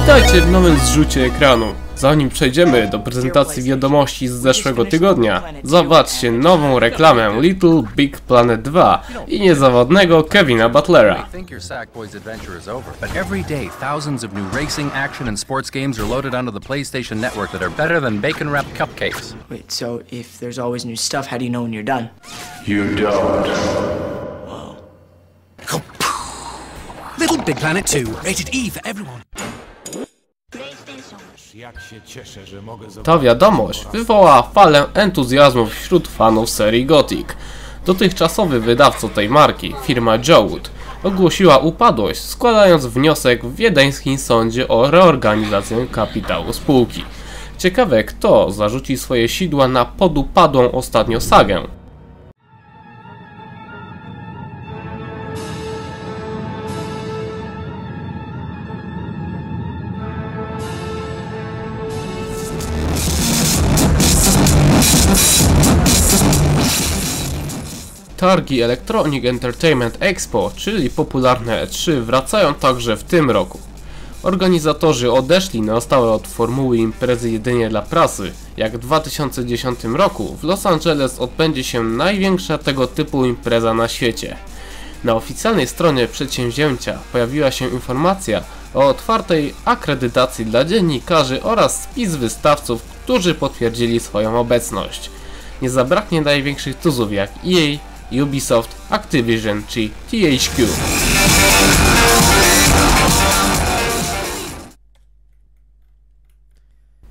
Witajcie w nowym zrzucie ekranu. Zanim przejdziemy do prezentacji wiadomości z zeszłego tygodnia, zobaczcie nową reklamę Little Big Planet 2 i niezawodnego Kevina Butlera. every day thousands of new racing, action, and sports games are loaded onto the PlayStation Network that are better than bacon wrapped cupcakes. Wait, so if there's always new stuff, how do you know when you're done? You don't. Little Big Planet 2, rated E for everyone. Ta wiadomość wywołała falę entuzjazmu wśród fanów serii Gothic. Dotychczasowy wydawca tej marki, firma Jowood, ogłosiła upadłość, składając wniosek w wiedeńskim sądzie o reorganizację kapitału spółki. Ciekawe, kto zarzuci swoje sidła na podupadłą ostatnio sagę. Targi Electronic Entertainment Expo, czyli popularne E3, wracają także w tym roku. Organizatorzy odeszli na stałe od formuły imprezy jedynie dla prasy. Jak w 2010 roku w Los Angeles odbędzie się największa tego typu impreza na świecie. Na oficjalnej stronie przedsięwzięcia pojawiła się informacja o otwartej akredytacji dla dziennikarzy oraz spis wystawców, którzy potwierdzili swoją obecność. Nie zabraknie największych tuzów jak EA, Ubisoft, Activision czy THQ.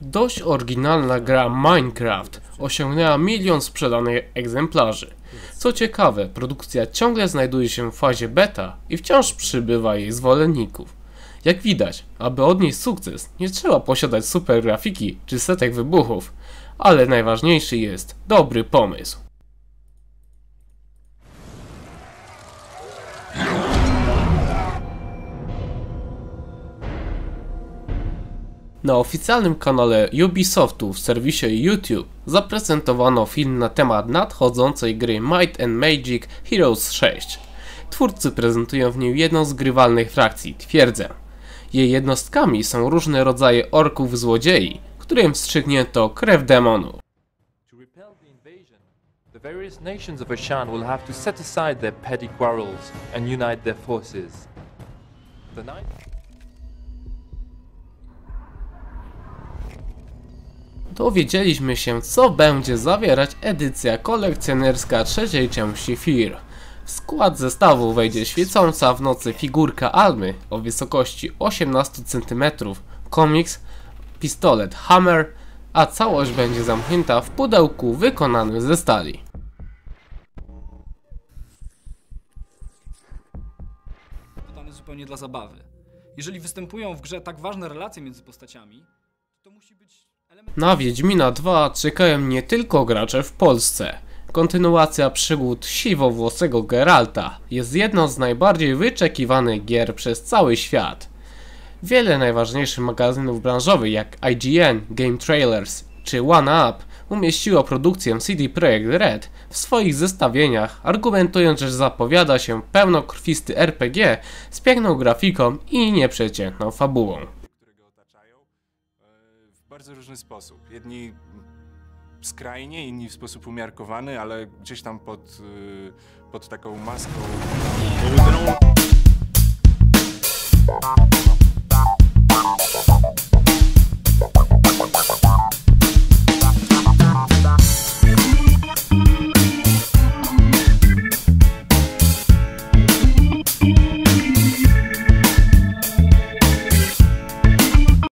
Dość oryginalna gra Minecraft osiągnęła milion sprzedanych egzemplarzy. Co ciekawe, produkcja ciągle znajduje się w fazie beta i wciąż przybywa jej zwolenników. Jak widać, aby odnieść sukces, nie trzeba posiadać super grafiki czy setek wybuchów, ale najważniejszy jest dobry pomysł. Na oficjalnym kanale Ubisoftu w serwisie YouTube zaprezentowano film na temat nadchodzącej gry Might and Magic Heroes 6. Twórcy prezentują w nim jedną z grywalnych frakcji, twierdzę. Jej jednostkami są różne rodzaje orków złodziei, którym wstrzygnięto krew demonu. The various nations of Ashan will have to set aside their petty quarrels and unite their forces. The dowiedzieliśmy się, co będzie zawierać edycja kolekcjonerska trzeciej części FIR. W skład zestawu wejdzie świecąca w nocy figurka Almy o wysokości 18 cm, komiks, pistolet Hammer, a całość będzie zamknięta w pudełku wykonanym ze stali. podane zupełnie dla zabawy. Jeżeli występują w grze tak ważne relacje między postaciami, to musi być. Na Wiedźmina 2 czekają nie tylko gracze w Polsce. Kontynuacja przygód siwowłosego Geralta jest jedną z najbardziej wyczekiwanych gier przez cały świat. Wiele najważniejszych magazynów branżowych jak IGN, Game Trailers czy OneUp umieściło produkcję CD Projekt Red w swoich zestawieniach, argumentując, że zapowiada się pełnokrwisty RPG z piękną grafiką i nieprzeciętną fabułą bardzo różny sposób. Jedni skrajnie, inni w sposób umiarkowany, ale gdzieś tam pod, y, pod taką maską.